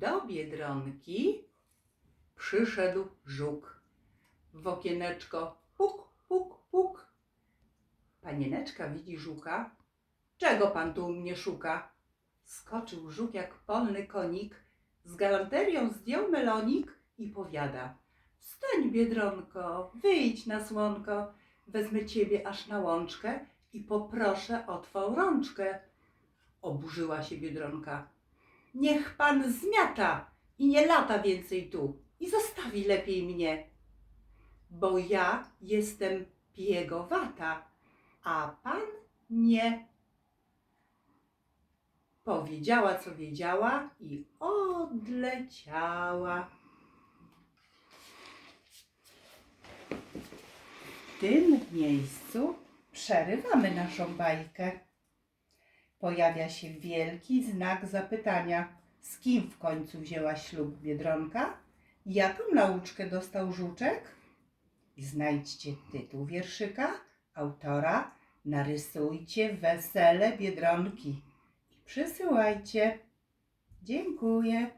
Do Biedronki przyszedł żuk. W okieneczko puk, puk, puk. Panieneczka widzi żuka. Czego pan tu u mnie szuka? Skoczył żuk jak polny konik, z galanterią zdjął melonik i powiada. Wstań, Biedronko, wyjdź na słonko, wezmę ciebie aż na łączkę i poproszę o twą rączkę. Oburzyła się Biedronka. Niech pan zmiata i nie lata więcej tu i zostawi lepiej mnie, bo ja jestem piegowata, a pan nie. Powiedziała, co wiedziała i odleciała. W tym miejscu przerywamy naszą bajkę. Pojawia się wielki znak zapytania. Z kim w końcu wzięła ślub Biedronka? Jaką nauczkę dostał żuczek? Znajdźcie tytuł wierszyka, autora, narysujcie wesele Biedronki i przysyłajcie. Dziękuję.